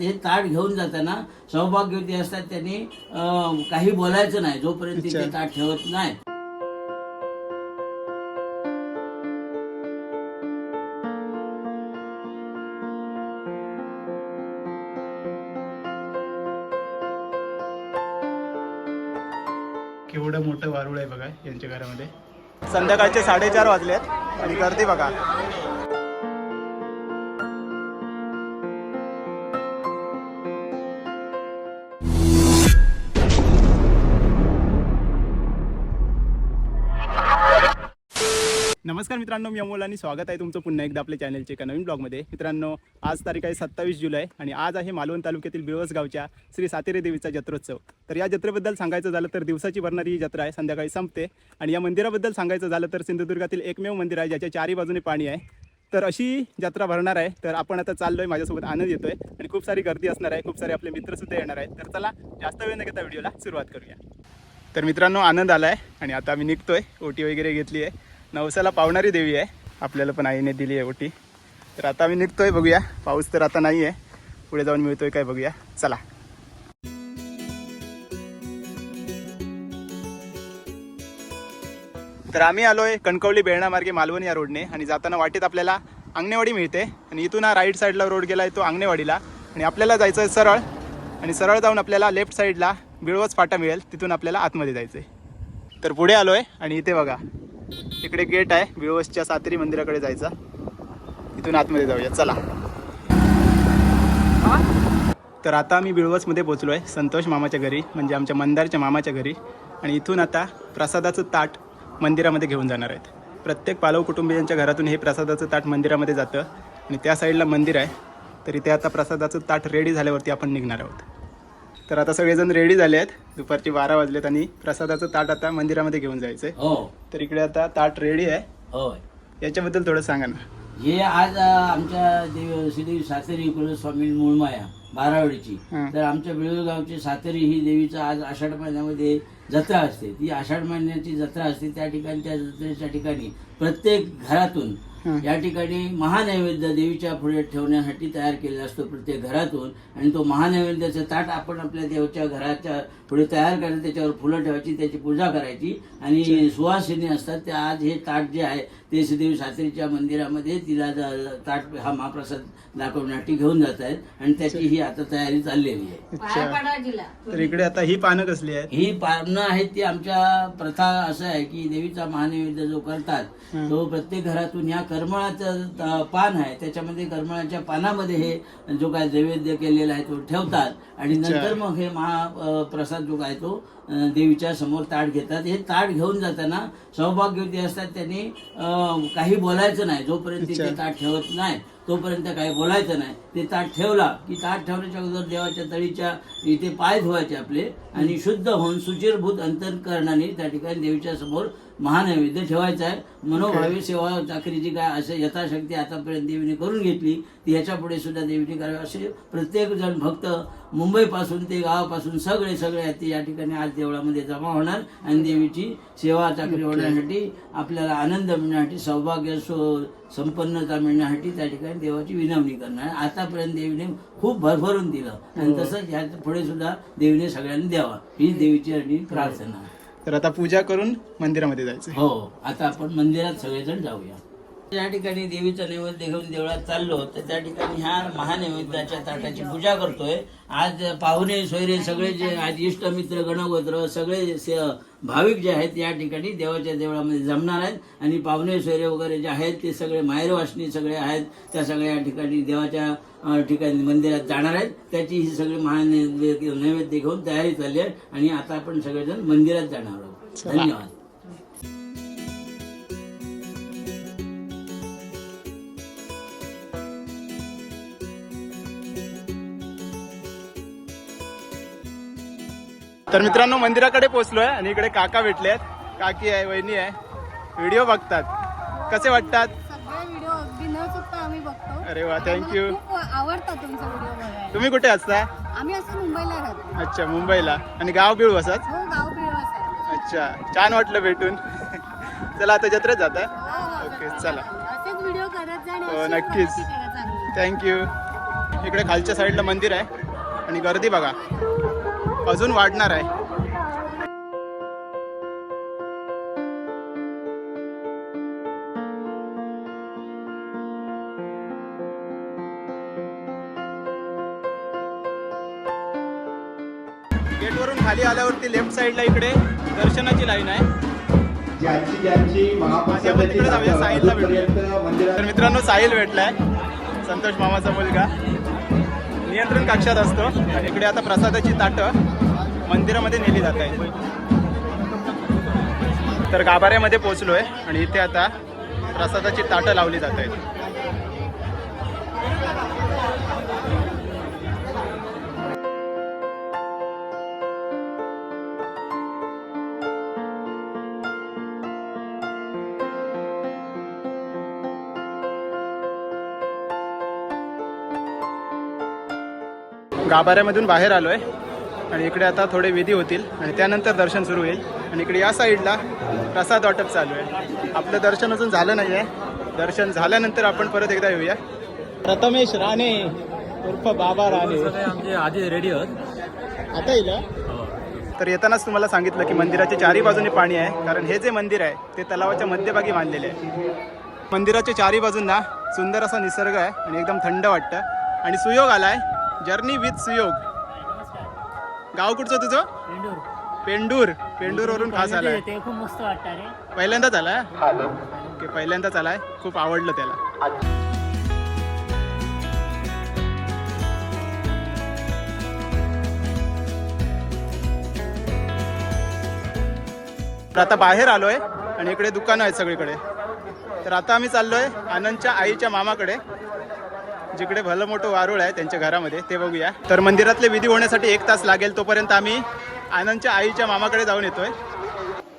हे ताट घेऊन जाताना सौभाग्यवती असतात त्यांनी काही बोलायचं नाही. जोपर्यंत ते. ताट ठेवत नाही. केवढं मोठं वारुळ आहे बघा यांच्या घरामध्ये. संध्याकाळचे साडेचार वाजलेत आणि गर्दी बघा. नमस्कार मित्रांनो मी अमोल आणि स्वागत आहे तुमचं पुन्हा एकदा आपल्या चॅनलच्या एका नवीन ब्लॉगमध्ये. मित्रांनो आज तारीख आहे सत्तावीस जुलै आणि आज आहे मालवण तालुक्यातील बिळवस गावच्या श्री सातेरे देवीचा जत्रोत्सव. तर या जत्रेबद्दल सांगायचं झालं तर दिवसाची भरणारी ही जत्रा आहे संध्याकाळी संपते. आणि या मंदिराबद्दल सांगायचं झालं तर सिंधुदुर्गातील एकमेव मंदिर आहे ज्याच्या चारी बाजूने पाणी आहे. तर अशी जत्रा भरणार आहे. तर आपण आता चाललोय माझ्यासोबत आनंद येतोय आणि खूप सारी गर्दी असणार आहे खूप सारे आपले मित्रसुद्धा येणार आहेत. तर चला जास्त वेळ न घेता व्हिडिओला सुरुवात करूया. तर मित्रांनो आनंद आला आहे आणि आता आम्ही निघतोय ओटी वगैरे घेतली आहे. नवसाला पावणारी देवी आहे. आपल्याला पण आईने दिली आहे ओटी. तर आता आम्ही निघतोय बघूया. पाऊस तर आता नाही आहे पुढे जाऊन मिळतोय काय बघूया. चला. तर आम्ही आलोय कणकवली बेळणामार्गे मालवण या रोडने. आणि जाताना वाटेत आपल्याला अंगणेवाडी मिळते. आणि इथून हा राईट साईडला रोड गेला आहे तो अंगणेवाडीला. आणि आपल्याला जायचं आहे सरळ. आणि सरळ जाऊन आपल्याला लेफ्ट साईडला बिळवच फाटा मिळेल. तिथून आपल्याला आतमध्ये जायचं आहे तर पुढे आलोय आणि इथे बघा. इकडे गेट आहे विवसच्या सातेरी मंदिराकडे जायचा. इथून आतमध्ये जाऊया चला. तर आता आम्ही बिळवसमध्ये पोचलो आहे संतोष मामाच्या घरी म्हणजे आमच्या मंदारच्या मामाच्या घरी. आणि इथून आता प्रसादाचं ताट मंदिरामध्ये घेऊन जाणार आहेत. प्रत्येक पालव कुटुंबियांच्या घरातून हे प्रसादाचं ताट मंदिरामध्ये जातं. आणि त्या साईडला मंदिर आहे. तर इथे आता प्रसादाचं ताट रेडी झाल्यावरती आपण निघणार आहोत. तर आता सगळेजण रेडी झाले आहेत. दुपारचे बारा वाजलेत आणि प्रसादाचं ताट आता मंदिरामध्ये घेऊन जायचं आहे हो. तर इकडे आता ताट रेडी आहे. होय. याच्याबद्दल थोडं सांगा ना. हे आज अ, आमच्या देव श्रीदेवी सातेरी कुलस्वामी मूळमाया बारावडीची. हं. तर आमच्या बिळगावची सातेरी ही देवीचा आज आषाढ महिन्यामध्ये जत्रा असते. ती आषाढ महिन्याची जत्रा असते त्या ठिकाणी त्या जत्रेच्या ठिकाणी. प्रत्येक घरातून हं. या ठिकाणी महानैवेद्य देवीच्या पुढे ठेवण्यासाठी तयार केलेला असतो प्रत्येक घरातून. आणि तो महानैवेद्याचं ताट आपण आपल्या देवाच्या घराच्या पुढे तयार करायचं त्याच्यावर फुलं ठेवायची त्याची पूजा करायची. आणि सुवासिनी असतात त्या आज हे ताट जे आहे ते श्रीदेवी सासरीच्या मंदिरामध्ये तिला ज- ताट हा महाप्रसाद दाखवण्यासाठी घेऊन जात आहेत आणि त्याची ही आता तयारी चाललेली आहे. तर इकडे आता ही पानं कसली आहेत? ही पारणं आहेत ती आमच्या प्रथा असं आहे की देवीचा महानैवेद्य जो करतात हं. तो प्रत्येक घरातून ह्या करमळाचं त- पान आहे. त्याच्यामध्ये करमळाच्या पानामध्ये हे जो काय नैवेद्य केलेला आहे तो ठेवतात. आणि. नंतर मग हे महा अ, प्रसाद जो काय तो देवीच्या समोर ताट घेतात. हे ताट घेऊन जाताना सौभाग्यवती असतात त्यांनी काही बोलायचं नाही. जोपर्यंत ते. ताट ठेवत नाही तोपर्यंत काही बोलायचं नाही. ते ताट ठेवला की ताट ठेवण्याच्या अगोदर देवाच्या तळीच्या इथे पाय धुवायचे आपले आणि शुद्ध होऊन सुचिरभूत अंतकरणाने त्या ठिकाणी देवीच्या समोर महानैवेद्य ठेवायचा आहे. मनोभावी सेवा चाकरीची काय असे यथाशक्ती आतापर्यंत देवीने करून घेतली ती ह्याच्या पुढे सुद्धा देवीने करावी. असे प्रत्येक जण भक्त मुंबईपासून ते गावापासून सगळे सगळे आहेत ते या ठिकाणी आज देवळामध्ये जमा होणार आणि देवीची सेवा चाकरी होण्यासाठी आपल्याला आनंद मिळण्यासाठी सौभाग्य सो संपन्नता मिळण्यासाठी त्या ठिकाणी देवाची विनवणी करणार आतापर्यंत देवीने खूप भरभरून दिलं आणि तसंच ह्या पुढे सुद्धा देवीने सगळ्यांनी द्यावा. ही देवीची प्रार्थना आहे. तर आता पूजा करून मंदिरामध्ये जायचं हो आता आपण मंदिरात सगळेजण जाऊया. त्या ठिकाणी देवीचा नैवेद्य घेऊन देवळात चाललो तर त्या ठिकाणी ह्या महानैवेद्याच्या ताटाची पूजा करतोय. आज पाहुणे सोयरे सगळे जे आज इष्ट मित्र गणगोत्र सगळे से- भाविक जे आहेत या ठिकाणी देवाच्या देवळामध्ये जमणार आहेत. आणि पाहुणे सोयरे वगैरे जे आहेत ते सगळे माहेर वासनी सगळे आहेत. त्या सगळ्या या ठिकाणी देवाच्या ठिकाणी मंदिरात जाणार आहेत. त्याची ही सगळी महानैवेद्य नैवेद्य घेऊन तयारी चालली आहे. आणि आता आपण सगळेजण मंदिरात जाणार आहोत. धन्यवाद. तर मित्रांनो मंदिराकडे पोहोचलोय आणि इकडे काका भेटले आहेत काकी आहे वहिनी आहे. व्हिडिओ बघतात. कसे वाटतात? सगळे व्हिडिओ अगदी न चुकता आम्ही बघतो. अरे वा थँक्यू आम्हाला खूप आवडतात तुमचा व्हिडिओ बघायला. तुम्ही कुठे असता? आम्ही असं मुंबईला राहतो. अच्छा मुंबईला. आणि गाव बिळ बसाच हो गाव आहे. अच्छा छान वाटलं भेटून. चला आता जत्रेत जाता? हो, हो, ओके. चला. असेच व्हिडिओ करत जा आणि हो, अशीच नक्कीच. थँक्यू इकडे खालच्या साईडला मंदिर आहे. आणि गर्दी बघा. अजून वाढणार आहे. गेटवरून खाली आल्यावरती लेफ्ट साईडला इकडे दर्शनाची लाईन आहे. जाऊया, साहिलला भेटूया. तर मित्रांनो साहिल भेटलाय. संतोष मामाचा मुलगा. नियंत्रण कक्षात असतं. आणि इकडे आता प्रसादाची ताटं मंदिरामध्ये नेली जात आहे तर गाभाऱ्यामध्ये पोहोचलोय आणि इथे आता प्रसादाची ताटं लावली जात आहेत. गाभाऱ्यामधून बाहेर आलोय. आणि इकडे आता थोडे विधी होतील. आणि त्यानंतर दर्शन सुरू होईल. आणि इकडे या साईडला प्रसाद वाटप चालू आहे. आपलं दर्शन अजून झालं नाही आहे दर्शन झाल्यानंतर आपण परत एकदा येऊया. प्रथमेश राणे उर्फ बाबा राणे. आमचे आधी रेडी आहोत. आता येईल हा? तर येतानाच तुम्हाला सांगितलं की मंदिराच्या चारी बाजूने पाणी आहे. कारण हे जे मंदिर आहे ते तलावाच्या मध्यभागी बांधलेले आहे. मंदिराच्या चारी बाजूंना सुंदर असा निसर्ग आहे आणि एकदम थंड वाटतं. आणि सुयोग आलाय. Journey with Suyog. गाव कुठचं तुझं? पेंडूर. पेंडूरवरून खास आलाय. ते खूप मस्त वाटतं रे. पहिल्यांदाच आलाय? ओके पहिल्यांदाच आलाय. खूप आवडलं त्याला. तर आता बाहेर आलोय आणि इकडे दुकानं आहेत सगळीकडे. तर आता आम्ही चाललोय आनंदच्या आईच्या मामाकडे. जिकडे भलं मोठं वारुळ आहे त्यांच्या घरामध्ये ते बघूया. तर मंदिरातले विधी होण्यासाठी एक तास लागेल तोपर्यंत आम्ही आनंदच्या आईच्या मामाकडे जाऊन येतोय.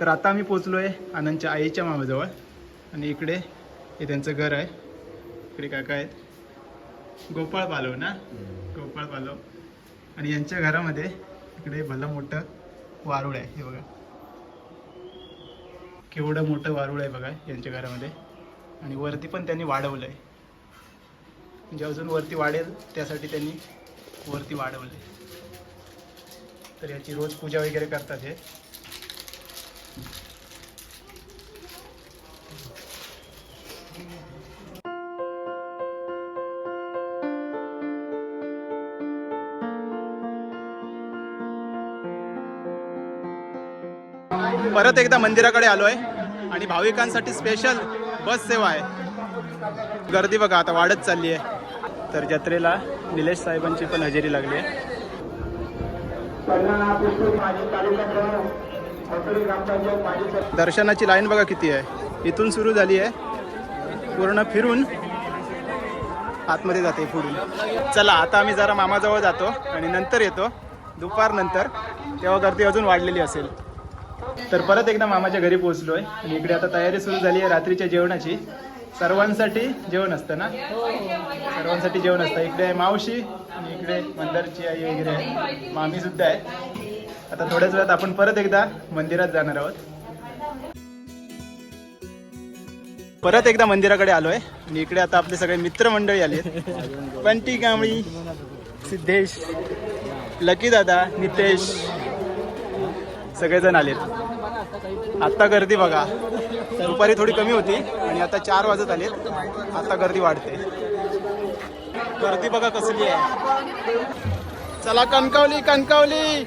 तर आता आम्ही पोचलोय आनंदच्या आईच्या मामाजवळ. आणि इकडे हे त्यांचं घर आहे. इकडे काका आहेत. गोपाळ पालव ना? गोपाळ पालव. आणि यांच्या घरामध्ये इकडे भलं मोठं वारुळ आहे हे बघा. केवढं मोठं वारुळ आहे बघा यांच्या घरामध्ये. आणि वरती पण त्यांनी वाढवलं आहे म्हणजे अजून वरती वाढेल त्यासाठी त्यांनी वरती वाढवले. तर याची रोज पूजा वगैरे करतात हे. परत एकदा मंदिराकडे आलोय आणि भाविकांसाठी स्पेशल बस सेवा आहे. गर्दी बघा आता वाढत चालली आहे. तर जत्रेला निलेश साहेबांची पण हजेरी लागली आहे. दर्शनाची लाईन बघा किती आहे. इथून सुरू झाली आहे. पूर्ण फिरून आतमध्ये जाते पुढून. चला आता आम्ही जरा मामाजवळ जातो आणि नंतर येतो. दुपार नंतर तेव्हा गर्दी अजून वाढलेली असेल. तर परत एकदा मामाच्या घरी पोहोचलोय आणि इकडे आता तयारी सुरू झाली आहे रात्रीच्या जेवणाची. सर्वांसाठी जेवण असतं ना? सर्वांसाठी जेवण असतं. इकडे मावशी आणि इकडे मंदारची आई वगैरे आहे मामी सुद्धा आहे आता थोड्याच वेळात आपण परत एकदा मंदिरात जाणार आहोत. परत एकदा मंदिराकडे आलोय. आणि इकडे आता आपले सगळे मित्रमंडळी आले पंटी कांबळी सिद्धेश लकी दादा नितेश सगळेजण आलेत. आत्ता गर्दी बघा. दुपारी थोडी कमी होती. आणि आता चार वाजत आलेत. आता गर्दी वाढते. गर्दी बघा कसली आहे. चला कणकावली कणकावली.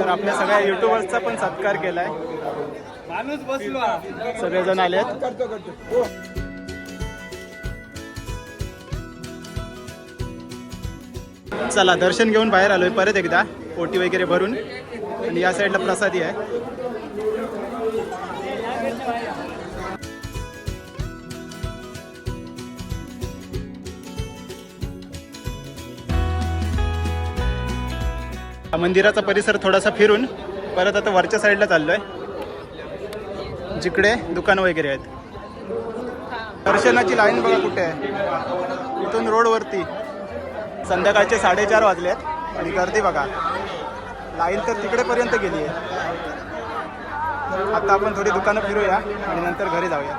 तर आपल्या सगळ्या युट्यूबर्सचा पण सत्कार केलाय. सगळेजण आलेत. चला दर्शन घेऊन बाहेर आलोय परत एकदा ओटी वगैरे भरून. आणि या साईडला प्रसादी आहे. मंदिराचा परिसर थोडासा फिरून परत आता वरच्या साईडला चाललोय. जिकडे दुकानं वगैरे आहेत. दर्शनाची लाईन बघा कुठे आहे. इथून रोडवरती संध्याकाळचे साडेचार वाजलेत आणि गर्दी बघा. लाईन तर तिकडेपर्यंत गेली आहे. आता आपण थोडी दुकानं फिरूया आणि नंतर घरी जाऊया.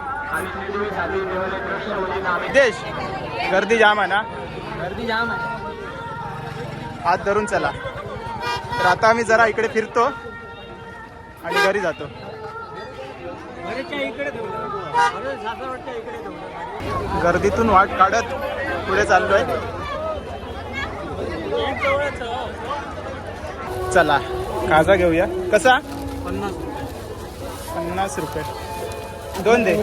देश गर्दी जाम आहे ना? गर्दी जाम आहे. हात धरून चला. तर आता आम्ही जरा इकडे फिरतो आणि घरी जातो. गर्दीतून वाट काढत पुढे चाललोय. चला काजा घेऊया. कसा? पन्नास रुपये. दोन दे.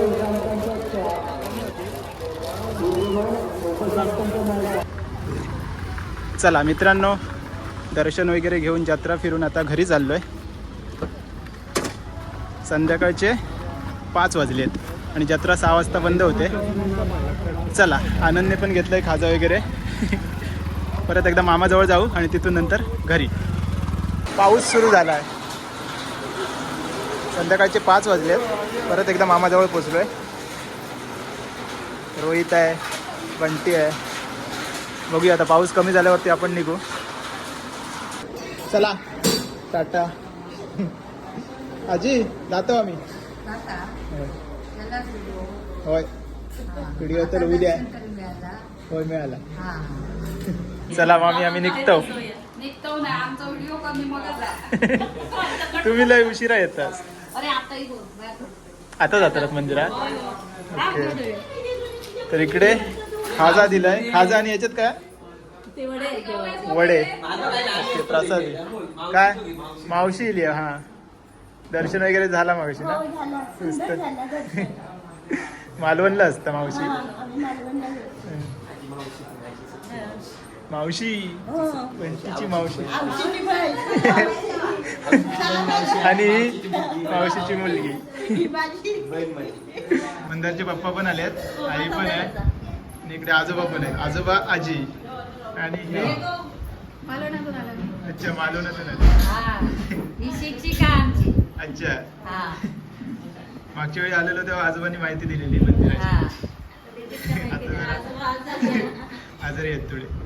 चला मित्रांनो दर्शन वगैरे घेऊन जत्रा फिरून आता घरी चाललोय. संध्याकाळचे पाच वाजले आहेत आणि जत्रा सहा वाजता बंद होते. चला आनंदने पण घेतलंय खाजा वगैरे. परत एकदा मामाजवळ जाऊ आणि तिथून नंतर घरी. पाऊस सुरू झाला आहे संध्याकाळचे पाच वाजलेत. परत एकदा मामाजवळ पोचलोय रोहित आहे बंटी आहे. बघूया आता पाऊस कमी झाल्यावरती आपण निघू. चला टाटा. आजी जातो आम्ही. होय. व्हिडिओ तर उद्या होय मिळाला. चला मामी आम्ही निघतो. निघतो ना आमचा व्हिडिओ कमी मग तुम्ही लय उशिरा येतात आता जातात मंदिरात? ओके. तर इकडे खाजा दिलाय. खाजा आणि याच्यात काय? वडे ओके, प्रसादी काय? मावशी इली हा. दर्शन वगैरे झाला मावशी ना? नुसतं. मालवणला असतं मावशी. मावशी. पंचीची मावशी. आणि ही मावशीची मुलगी. मंदारचे पप्पा पण आलेत. आई पण आहे. आणि इकडे आजोबा पण आहे आजोबा आजी. आणि हे. आला. अच्छा मालवणातून आले. ही शिक्षिका आमची अच्छा. हा मागच्या वेळी आलेलो तेव्हा आजोबांनी माहिती दिलेली मंदिराची. आता जरा आजारी आहेत थोडे.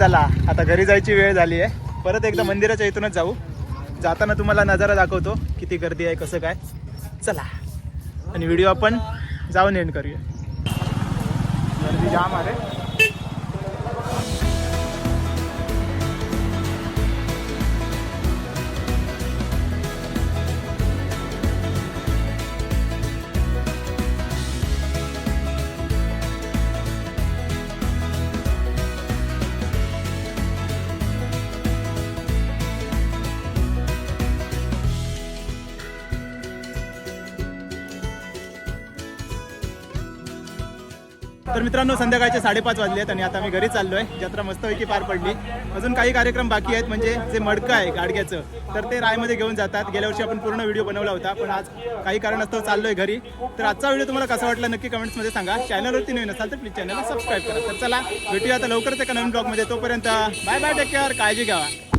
चला आता घरी जायची वेळ झाली आहे. परत एकदा मंदिराच्या इथूनच जाऊ. जाताना तुम्हाला नजारा दाखवतो किती गर्दी आहे कसं काय. चला आणि व्हिडिओ आपण जाऊन एंड करूया. गर्दी जाम आहे. तर मित्रांनो संध्याकाळचे साडेपाच वाजले आहेत आणि आता मी घरी चाललोय. जत्रा मस्तपैकी पार पडली. अजून काही कार्यक्रम बाकी आहेत म्हणजे जे मडकं आहे गाडग्याचं तर ते रायमध्ये घेऊन जातात. गेल्या वर्षी आपण पूर्ण व्हिडिओ बनवला होता पण आज काही कारणास्तव चाललोय घरी. तर आजचा व्हिडिओ तुम्हाला कसा वाटला नक्की कमेंट्समध्ये सांगा. चॅनलवरती नवीन असाल तर प्लीज चॅनलला सबस्क्राईब करा. तर चला भेटूया आता लवकरच एका नवीन ब्लॉगमध्ये तोपर्यंत बाय बाय टेक केअर काळजी घ्यावा